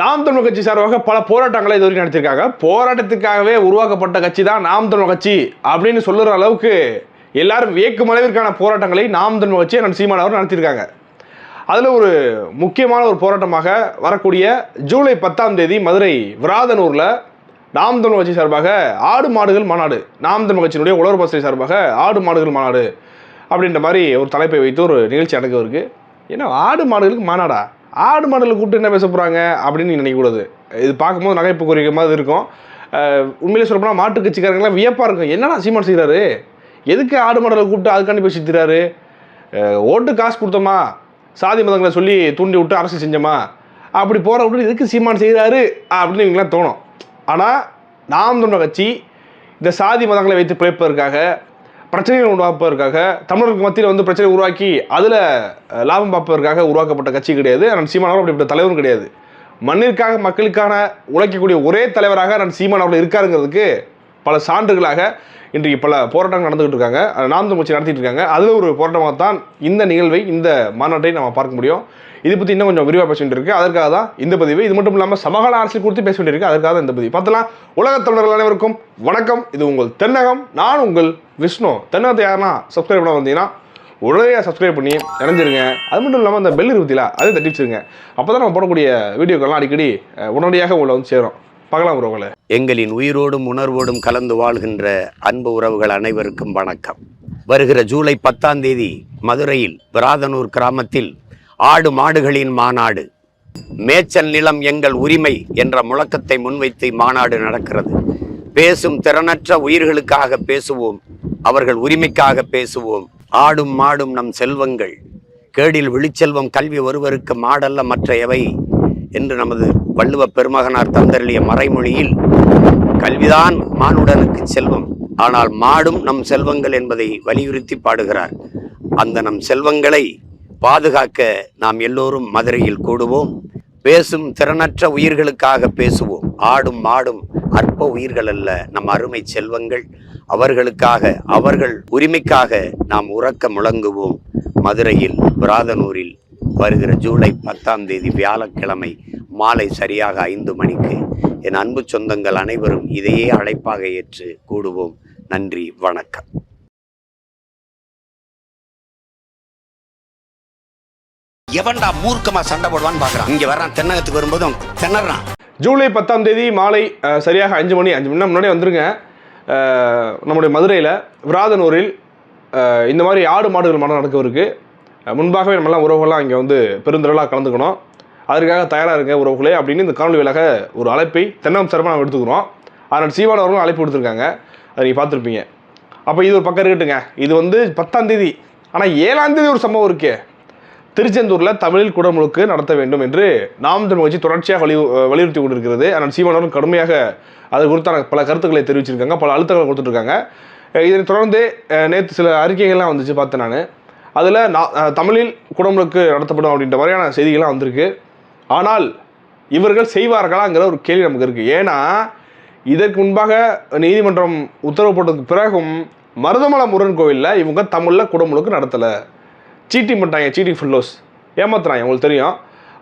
நாம் தமிழ் கட்சி சார்பாக பல போராட்டங்களை இது வரைக்கும் நடத்தியிருக்காங்க. போராட்டத்துக்காகவே உருவாக்கப்பட்ட கட்சி தான் நாம் தமிழ் கட்சி அப்படின்னு சொல்லுற அளவுக்கு எல்லாரும் வியக்கும் அளவிற்கான போராட்டங்களை நாம் தமிழ் கட்சி நான் சீமான் அவர் நடத்தியிருக்காங்க. அதில் ஒரு முக்கியமான ஒரு போராட்டமாக வரக்கூடிய ஜூலை பத்தாம் தேதி மதுரை விராதனூரில் நாம் தமிழ் கட்சி சார்பாக ஆடு மாடுகள் மாநாடு நாம் தமிழ் கட்சியினுடைய உழவர் பசை சார்பாக ஆடு மாடுகள் மாநாடு அப்படின்ற மாதிரி ஒரு தலைப்பை வைத்து ஒரு நிகழ்ச்சி நடக்கவிருக்கு. ஏன்னா ஆடு மாடுகளுக்கு மாநாடா? ஆடு மாடலில் கூப்பிட்டு என்ன பேச போகிறாங்க அப்படின்னு நினைக்கக்கூடாது இது பார்க்கும்போது நகைப்பு குறிக்க மாதிரி இருக்கும். உண்மையிலே சொல்லப்போனால் மாட்டு கட்சிக்காரங்களாம் வியப்பாக இருக்கும். என்னடா சீமான் செய்கிறாரு எதுக்கு ஆடு மாடலை கூப்பிட்டு அதுக்காண்டி பேசி திராரு ஓட்டு காசு கொடுத்தோமா? சாதி மதங்களை சொல்லி தூண்டி விட்டு அரசு செஞ்சோமா? அப்படி போகிற விட்டு எதுக்கு சீமான் செய்கிறாரு அப்படின்னு இவங்களாம் தோணும். ஆனால் நாம் தமிழர் கட்சி இந்த சாதி மதங்களை வைத்து பிழைப்பதற்காக பிரச்சனைகள் உருவாப்பதற்காக தமிழர்களுக்கு மத்தியில் வந்து பிரச்சனை உருவாக்கி அதில் லாபம் பார்ப்பதற்காக உருவாக்கப்பட்ட கட்சி கிடையாது. நான் சீமான் அவர்கள் அப்படிப்பட்ட தலைவரும் கிடையாது. மண்ணிற்காக மக்களுக்கான உழைக்கக்கூடிய ஒரே தலைவராக நான் சீமான் அவர்கள் இருக்காருங்கிறதுக்கு பல சான்றுகளாக இன்றைக்கு பல போராட்டங்கள் நடந்துகிட்டு இருக்காங்க. நாம் தமிழ் நடத்திட்டு இருக்காங்க. அதில் ஒரு போராட்டமாக தான் இந்த நிகழ்வை இந்த மாநாட்டை நம்ம பார்க்க முடியும். இது பற்றி இன்னும் கொஞ்சம் விரிவாக பேச வேண்டியிருக்கு. அதற்காக தான் இந்த பதிவு. இது மட்டும் இல்லாமல் சமகால அரசியல் குறித்து பேச வேண்டியிருக்கு. அதற்காக தான் இந்த பதிவு. பார்த்தலாம் உலகத் தமிழர்கள் அனைவருக்கும் வணக்கம். இது உங்கள் தென்னகம். நான் உங்கள் விஷ்ணு தென்னகத்தை யாருன்னா சப்ஸ்கிரைப் பண்ண வந்தீங்கன்னா உடனே சப்ஸ்கிரைப் பண்ணி இணைஞ்சிருங்க. அது மட்டும் இல்லாமல் அந்த பெல் இருபத்தில அதை தட்டி வச்சுருங்க. அப்போ தான் நம்ம போடக்கூடிய வீடியோக்கள்லாம் அடிக்கடி உடனடியாக உங்களை வந்து சேரும். பார்க்கலாம் உறவுகளை எங்களின் உயிரோடும் உணர்வோடும் கலந்து வாழ்கின்ற அன்பு உறவுகள் அனைவருக்கும் வணக்கம். வருகிற ஜூலை பத்தாம் தேதி மதுரையில் விராதனூர் கிராமத்தில் ஆடு மாடுகளின் மாநாடு. மேச்சல் நிலம் எங்கள் உரிமை என்ற முழக்கத்தை முன்வைத்து மாநாடு நடக்கிறது. பேசும் திறனற்ற உயிர்களுக்காக பேசுவோம். அவர்கள் உரிமைக்காக பேசுவோம். ஆடும் மாடும் நம் செல்வங்கள். கேடில் விழிச்செல்வம் கல்வி ஒருவருக்கு மாடல்ல மற்ற எவை என்று நமது வள்ளுவ பெருமகனார் தந்தருளிய மறைமொழியில் கல்விதான் மானுடனுக்கு செல்வம். ஆனால் மாடும் நம் செல்வங்கள் என்பதை வலியுறுத்தி பாடுகிறார். அந்த நம் செல்வங்களை பாதுகாக்க நாம் எல்லோரும் மதுரையில் கூடுவோம். பேசும் திறனற்ற உயிர்களுக்காக பேசுவோம். ஆடும் மாடும் அற்ப உயிர்கள் அல்ல நம் அருமை செல்வங்கள். அவர்களுக்காக அவர்கள் உரிமைக்காக நாம் உறக்க முழங்குவோம். மதுரையில் புராதனூரில் வருகிற ஜூலை பத்தாம் தேதி வியாழக்கிழமை மாலை சரியாக ஐந்து மணிக்கு என் அன்பு சொந்தங்கள் அனைவரும் இதையே அழைப்பாக ஏற்று கூடுவோம். நன்றி வணக்கம். எவன்டா மூர்க்கமா சண்டை போடுவான்னு பாக்குறான். இங்க வர்றான் தென்னகத்துக்கு வரும்போதும் திணறான். ஜூலை பத்தாம் தேதி மாலை சரியாக அஞ்சு மணி அஞ்சு மணி முன்னாடி வந்துருங்க. நம்முடைய மதுரையில் விராதனூரில் இந்த மாதிரி ஆடு மாடுகள் மனம் நடக்கவிருக்கு. முன்பாகவே நம்மளாம் உறவுகள்லாம் இங்கே வந்து பெருந்திரளாக கலந்துக்கணும். அதற்காக தயாராக இருங்க உறவுகளே அப்படின்னு இந்த காணொலி விலக ஒரு அழைப்பை தென்னம் சிறப்பாக நம்ம எடுத்துக்கிறோம். அதனால் சீவான அவர்களும் அழைப்பு கொடுத்துருக்காங்க அதை நீங்கள் பார்த்துருப்பீங்க. அப்போ இது ஒரு பக்கம் இருக்கட்டுங்க. இது வந்து பத்தாம் தேதி. ஆனால் ஏழாம் தேதி ஒரு சம்பவம் இருக்கே. திருச்செந்தூரில் தமிழில் குடமுழுக்கு நடத்த வேண்டும் என்று நாம் தமிழ் கட்சி தொடர்ச்சியாக வலியு வலியுறுத்தி கொண்டிருக்கிறது. ஆனால் சீமானவரும் கடுமையாக அது குறித்தான பல கருத்துக்களை தெரிவிச்சிருக்காங்க பல அழுத்தங்களை கொடுத்துட்ருக்காங்க. இதனை தொடர்ந்து நேற்று சில அறிக்கைகள்லாம் வந்துச்சு பார்த்தேன் நான். அதில் நான் தமிழில் குடமுழுக்கு நடத்தப்படும் அப்படின்ற மாதிரியான செய்திகள்லாம் வந்திருக்கு. ஆனால் இவர்கள் செய்வார்களாங்கிற ஒரு கேள்வி நமக்கு இருக்குது ஏன்னா இதற்கு முன்பாக நீதிமன்றம் உத்தரவு போட்டதுக்கு பிறகும் மருதமலை முருகன் கோவிலில் இவங்க தமிழில் குடமுழுக்கு நடத்தலை. சீட்டிங் பண்ணுறாங்க சீட்டிங் ஃபுல்லோஸ் ஏமாத்துறாங்க உங்களுக்கு தெரியும்.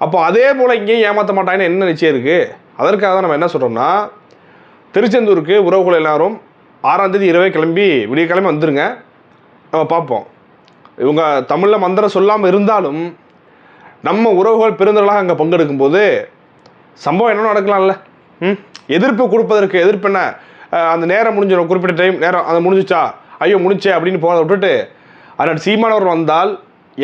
அப்போ அதே போல் இங்கேயும் ஏமாற்ற மாட்டாங்கன்னு என்ன நிச்சயம் இருக்குது அதற்காக தான் நம்ம என்ன சொல்கிறோம்னா திருச்செந்தூருக்கு உறவுகள் எல்லாரும் ஆறாம் தேதி இரவே கிளம்பி விடிய கிளம்பி வந்துருங்க. நம்ம பார்ப்போம். இவங்க தமிழில் மந்திரம் சொல்லாமல் இருந்தாலும் நம்ம உறவுகள் பெருந்தர்களாக அங்கே பங்கெடுக்கும் போது சம்பவம் என்ன நடக்கலாம்ல? ம்? எதிர்ப்பு கொடுப்பதற்கு எதிர்ப்பு என்ன? அந்த நேரம் முடிஞ்சிடும் குறிப்பிட்ட டைம் நேரம் அது முடிஞ்சிச்சா? ஐயோ முடிச்சே அப்படின்னு போகிறத விட்டுட்டு அதனால் சீமானவர் வந்தால்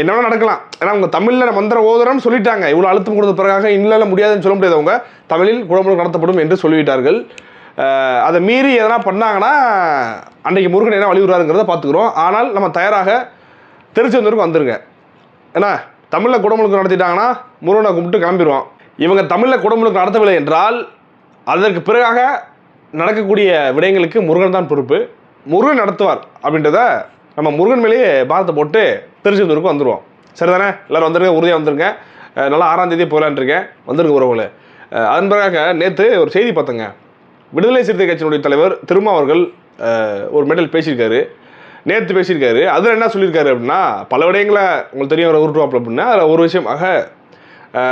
என்ன நடக்கலாம். ஏன்னா அவங்க தமிழில் மந்திரம் ஓதுறோம்னு சொல்லிட்டாங்க. இவ்வளோ அழுத்தம் கொடுத்த பிறகாக இல்லை முடியாதுன்னு சொல்ல முடியாது அவங்க. தமிழில் குடமுழுக்கு நடத்தப்படும் என்று சொல்லிவிட்டார்கள். அதை மீறி எதனா பண்ணாங்கன்னா அன்றைக்கு முருகன் என்ன வழிவுறாருங்கிறத பார்த்துக்குறோம். ஆனால் நம்ம தயாராக திருச்செந்தூருக்கு வந்துருங்க. ஏன்னா தமிழில் குடமுழுக்கு நடத்திட்டாங்கன்னா முருகனை கும்பிட்டு கிளம்பிடுவோம் இவங்க தமிழில் குடமுழுக்கு நடத்தவில்லை என்றால் அதற்கு பிறகாக நடக்கக்கூடிய விடயங்களுக்கு முருகன் தான் பொறுப்பு. முருகன் நடத்துவார் அப்படின்றத நம்ம முருகன் மேலேயே பாரத்தை போட்டு திருச்செந்தூருக்கு வந்துடுவோம் சரிதானே? எல்லோரும் வந்துருங்க உறுதியாக வந்துருங்க. நல்லா ஆறாம் தேதி போகலான் இருக்கேன் வந்துருங்க உறவுகளே. அஹ் அதன் நேற்று ஒரு செய்தி பார்த்தேங்க. விடுதலை சிறுத்தை கட்சியினுடைய தலைவர் திருமா அவர்கள் ஒரு மெடல் பேசியிருக்காரு. நேற்று பேசியிருக்காரு. அதில் என்ன சொல்லியிருக்காரு அப்படின்னா பல விடயங்களை உங்களுக்கு தெரியும் அவர் உருட்டுவாப்பில் அப்படின்னா. அதில் ஒரு விஷயம்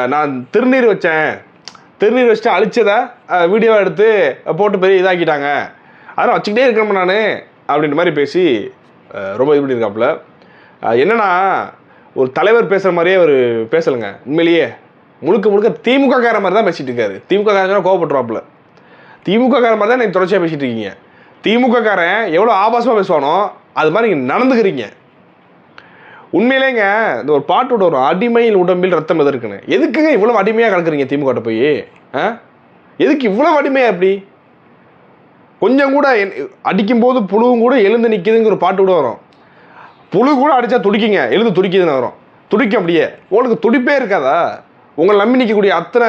நான் திருநீர் வச்சேன். திருநீர் வச்சுட்டு அழிச்சதை வீடியோவை எடுத்து போட்டு பெரிய இதாக்கிட்டாங்க. அதெல்லாம் வச்சுக்கிட்டே இருக்கணும் நான்? அப்படின்ற மாதிரி பேசி ரொம்ப இது பண்ணியிருக்காப்புல. என்னென்னா ஒரு தலைவர் பேசுகிற மாதிரியே அவர் பேசலைங்க. உண்மையிலேயே முழுக்க முழுக்க திமுக கார மாதிரி தான் பேசிகிட்டு இருக்காரு. திமுக காரன் கோவப்பட்டுருவாப்புல. திமுக மாதிரி தான் நீங்கள் தொடர்ச்சியாக பேசிட்டு இருக்கீங்க. திமுக காரன் எவ்வளோ ஆபாசமாக பேசுவானோ அது மாதிரி நீங்கள் நடந்துக்கிறீங்க. உண்மையிலேங்க இந்த ஒரு பாட்டோட ஒரு அடிமையில் உடம்பில் ரத்தம் எதற்குன்னு எதுக்குங்க இவ்வளோ அடிமையாக கலக்குறீங்க திமுக போய்? ஆ? எதுக்கு இவ்வளோ அடிமையாக அப்படி கொஞ்சம் கூட என்- அடிக்கும்போது புழுவும் கூட எழுந்து நிற்கிதுங்கிற ஒரு பாட்டு கூட வரும். புழு கூட அடித்தா துடிக்குங்க. எழுந்து துடிக்குதுன்னு வரும். துடிக்கும் அப்படியே. உங்களுக்கு துடிப்பே இருக்காதா? உங்களை நம்பி நிற்கக்கூடிய அத்தனை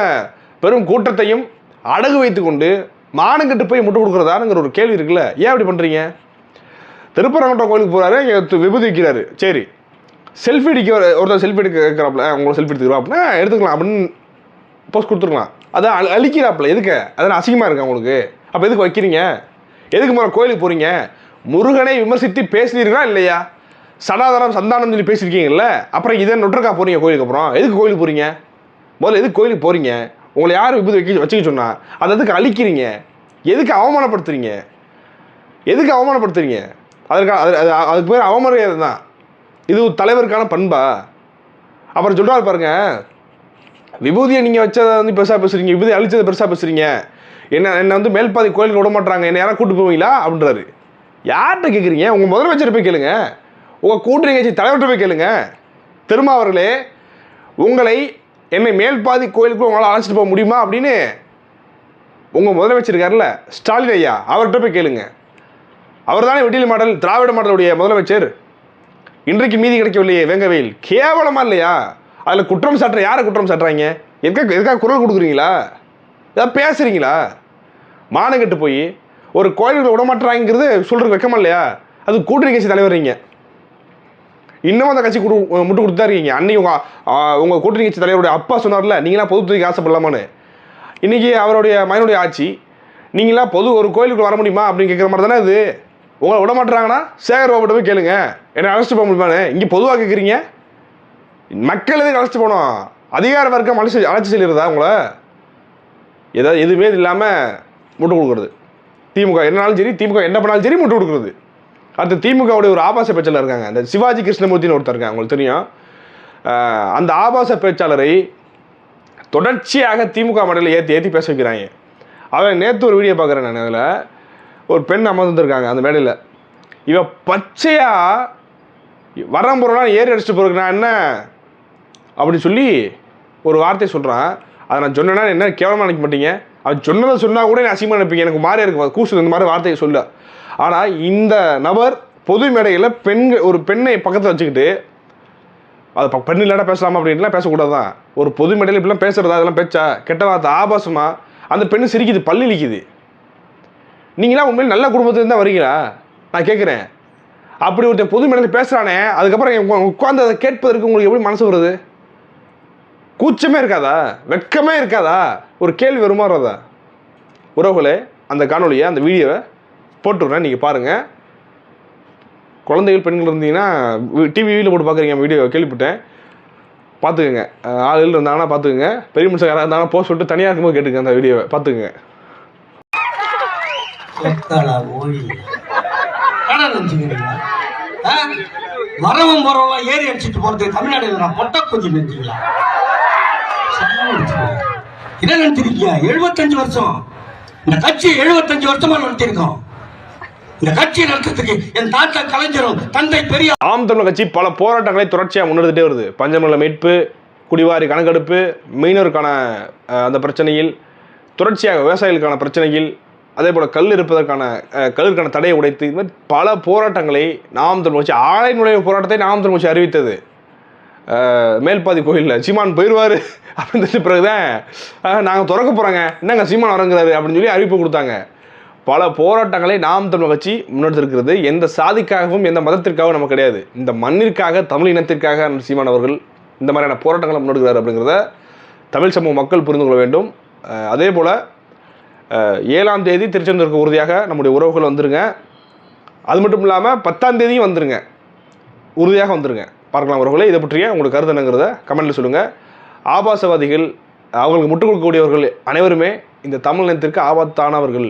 பெரும் கூட்டத்தையும் அடகு வைத்துக்கொண்டு மானங்கிட்டு போய் முட்டு கொடுக்குறதானுங்கிற ஒரு கேள்வி இருக்குல்ல. ஏன் அப்படி பண்ணுறீங்க திருப்பரங்குன்றம் கோயிலுக்கு போகிறாரு விபதி விபூதி வைக்கிறாரு சரி. செல்ஃபி அடிக்க ஒருத்தர் செல்ஃபி எடுக்க கேட்குறாப்புல உங்களை செல்ஃபி எடுத்துக்கிறோம் அப்படின்னா எடுத்துக்கலாம் அப்படின்னு போஸ்ட் கொடுத்துருக்கலாம். அதான் அழி அழிக்கிறாப்புல. எதுக்கு? அதான் அசிங்கமாக இருக்கா உங்களுக்கு? அப்போ எதுக்கு வைக்கிறீங்க? எதுக்கு முதல்ல கோயிலுக்கு போகிறீங்க முருகனை விமர்சித்து பேசுனீர்களா இல்லையா? சனாதனம் சந்தானம் சொல்லி பேசியிருக்கீங்கல்ல அப்புறம் இதை நொட்டுருக்கா போகிறீங்க கோயிலுக்கு அப்புறம்? எதுக்கு கோயிலுக்கு போகிறீங்க முதல்ல எதுக்கு கோயிலுக்கு போகிறீங்க உங்களை யார் விபத்து வைக்க வச்சுக்க சொன்னா அதை எதுக்கு அழிக்கிறீங்க? எதுக்கு அவமானப்படுத்துறீங்க? எதுக்கு அவமானப்படுத்துறீங்க? அதற்கான அது அது அதுக்கு பேர் அவமரியாதை தான். இது ஒரு தலைவருக்கான பண்பா? அப்புறம் சொல்கிறார் பாருங்க விபூதியை நீங்கள் வச்சதை வந்து பெருசாக பேசுறீங்க விபூதி அழிச்சதை பெருசாக பேசுறீங்க. என்ன என்னை வந்து மேல்பாதி கோயிலுக்கு விட மாட்டாங்க என்ன யாரும் கூப்பிட்டு போவீங்களா? அப்படின்றாரு. யார்கிட்ட கேட்குறீங்க உங்கள் முதலமைச்சர் போய் கேளுங்க. உங்கள் கூட்டணி கட்சி தலைவர்கிட்ட போய் கேளுங்க. திருமாவர்களே உங்களை என்னை மேல்பாதி கோயிலுக்கு உங்களால் அழைச்சிட்டு போக முடியுமா அப்படின்னு உங்கள் முதலமைச்சருக்கார்ல ஸ்டாலின் ஐயா அவர்கிட்ட போய் கேளுங்க. அவர் தானே வெட்டியல் மாடல் திராவிட மாடலுடைய முதலமைச்சர். இன்றைக்கு மீதி கிடைக்கவில்லையே வேங்கவேல். கேவலமாக இல்லையா? அதில் குற்றம் சாட்டுற யாரை குற்றம் சாட்டுறாங்க? எதுக்காக எதுக்காக குரல் கொடுக்குறீங்களா? ஏதாவது பேசுகிறீங்களா மானம் கெட்டு போய் ஒரு கோயில்களை விடமாட்டுறாங்கிறது சொல்கிறது வெக்கமா இல்லையா? அது கூட்டணி கட்சி தலைவர்றீங்க இன்னும் அந்த கட்சி கொடு முட்டு கொடுத்து தான் இருக்கீங்க. அன்னைக்கு உங்கள் உங்கள் கூட்டணி கட்சி தலைவருடைய அப்பா சொன்னார்ல நீங்களாம் பொதுத்துறைக்கு ஆசைப்படலாமான்னு. இன்றைக்கி அவருடைய மகனுடைய ஆட்சி நீங்களாம் பொது ஒரு கோயிலுக்கு வர முடியுமா அப்படின்னு கேட்குற மாதிரி தானே இது. உங்களை விட மாட்டுறாங்கன்னா சேகர் பாபுட்ட போய் கேளுங்க. என்னை அழைச்சிட்டு போக முடியுமான்னு. இங்கே பொதுவாக கேட்குறீங்க மக்கள் எதுக்கு அழைச்சிட்டு போகணும் அதிகார வர்க்கம் அழைச்சி அழைச்சி செல்கிறதா உங்களை? ஏதாவது எதுவுமே இல்லாமல் முட்டு கொடுக்குறது. திமுக என்னனாலும் சரி திமுக என்ன பண்ணாலும் சரி முட்டு கொடுக்குறது. அடுத்து திமுகவுடைய ஒரு ஆபாச பேச்சாளர் இருக்காங்க. அந்த சிவாஜி கிருஷ்ணமூர்த்தின்னு ஒருத்தர் இருக்காங்க. உங்களுக்கு தெரியும். அந்த ஆபாச பேச்சாளரை தொடர்ச்சியாக திமுக மடலில் ஏற்றி ஏற்றி பேச வைக்கிறாங்க. அவன் நேற்று ஒரு வீடியோ பார்க்குறேன் நான் அதில். ஒரு பெண் அமர்ந்துருக்காங்க அந்த மேடையில். இவன் பச்சையாக வரம் போகிறோம்னா ஏறி அடிச்சுட்டு போகிறேன் நான் என்ன? அப்படின்னு சொல்லி ஒரு வார்த்தை சொல்கிறான் அதை நான் சொன்னேன்னா என்ன கேவலமாக நினைக்க மாட்டீங்க? அது சொன்னதை சொன்னால் கூட நான் அசிங்கமாக நினைப்பீங்க. எனக்கு மாறி இருக்கும் கூசு இந்த மாதிரி வார்த்தையை சொல்ல. ஆனால் இந்த நபர் பொது மேடையில் பெண்கள் ஒரு பெண்ணை பக்கத்தில் வச்சுக்கிட்டு அது பெண் இல்லாட்டா பேசலாமா அப்படின்லாம் பேசக்கூடாது தான் ஒரு பொது மேடையில் இப்படிலாம் பேசுகிறதா அதெல்லாம் பேச்சா? கெட்ட வார்த்தை ஆபாசமாக அந்த பெண்ணு சிரிக்குது. பள்ளி இழிக்குது. நீங்களாம் உண்மையில் நல்ல குடும்பத்துலேருந்து தான் வரீங்களா? நான் கேட்குறேன் அப்படி ஒருத்தன் பொது மேடையில் பேசுகிறானே அதுக்கப்புறம் உட்காந்து அதை கேட்பதற்கு உங்களுக்கு எப்படி மனசு வருது? கூச்சமே இருக்காதா? வெட்கமே இருக்காதா? ஒரு கேள்வி வருமாறதா உறவுகளே அந்த காணொலியை அந்த வீடியோவை போட்டுடுறேன் நீங்கள் பாருங்கள் குழந்தைகள் பெண்கள் இருந்தீங்கன்னா டிவியில் போட்டு பார்க்குறீங்க வீடியோ கேள்விப்பட்டேன். பார்த்துக்கோங்க அஹ் ஆளுகள் இருந்தாங்கன்னா பார்த்துக்கோங்க பெரிய மனுஷன் யாராக இருந்தாங்கன்னா போஸ்ட் விட்டு தனியாக இருக்கும்போது கேட்டுங்க அந்த வீடியோவை. பார்த்துக்கோங்க வரவும் போறவங்க ஏறி அடிச்சுட்டு போறது தமிழ்நாடு நான் பொட்ட குஞ்சு என்ன நினைச்சிருக்கீங்க? எழுபத்தஞ்சு வருஷம். இந்த கட்சி எழுபத்தஞ்சு வருஷமா நடத்திருக்கோம் இந்த கட்சியை நடத்துறதுக்கு என் தாத்தா கலைஞரும் தந்தை பெரிய ஆம் தமிழர் கட்சி பல போராட்டங்களை தொடர்ச்சியாக முன்னெடுத்துட்டே வருது. பஞ்சமல மீட்பு குடிவாரி கணக்கெடுப்பு மீனவருக்கான அந்த பிரச்சனையில் தொடர்ச்சியாக விவசாயிகளுக்கான பிரச்சனையில் அதே போல் கல் இருப்பதற்கான அஹ், கல்லுக்கான தடையை உடைத்து இது மாதிரி பல போராட்டங்களை நாம் தமிழ் கட்சி ஆலை நுழைவு போராட்டத்தை நாம் தமிழ் கட்சி அறிவித்தது. மேல்பாதி கோயிலில் சீமான் போயிடுவார் அப்படின்னு தெரிஞ்ச பிறகுதான் நாங்கள் திறக்க போகிறோங்க என்னங்க சீமான் வரங்கிறாரு அப்படின்னு சொல்லி அறிவிப்பு கொடுத்தாங்க. பல போராட்டங்களை நாம் தமிழ் கட்சி முன்னெடுத்திருக்கிறது. எந்த சாதிக்காகவும் எந்த மதத்திற்காகவும் நம்ம கிடையாது. இந்த மண்ணிற்காக தமிழ் இனத்திற்காக சீமான் அவர்கள் இந்த மாதிரியான போராட்டங்களை முன்னெடுக்கிறார் அப்படிங்கிறத தமிழ் சமூக மக்கள் புரிந்து கொள்ள வேண்டும். அதே போல் ஏழாம் தேதி திருச்செந்தூருக்கு உறுதியாக நம்முடைய உறவுகள் வந்துருங்க. அது மட்டும் இல்லாமல் பத்தாம் தேதியும் வந்துருங்க. உறுதியாக வந்துருங்க. பார்க்கலாம் உறவுகளே இதை பற்றிய உங்களுக்கு கருத்து என்னங்கிறத கமெண்ட்டில் சொல்லுங்கள் ஆபாசவாதிகள் அவங்களுக்கு முட்டுக் கொடுக்கக்கூடியவர்கள் அனைவருமே இந்த தமிழ் இனத்திற்கு ஆபத்தானவர்கள்.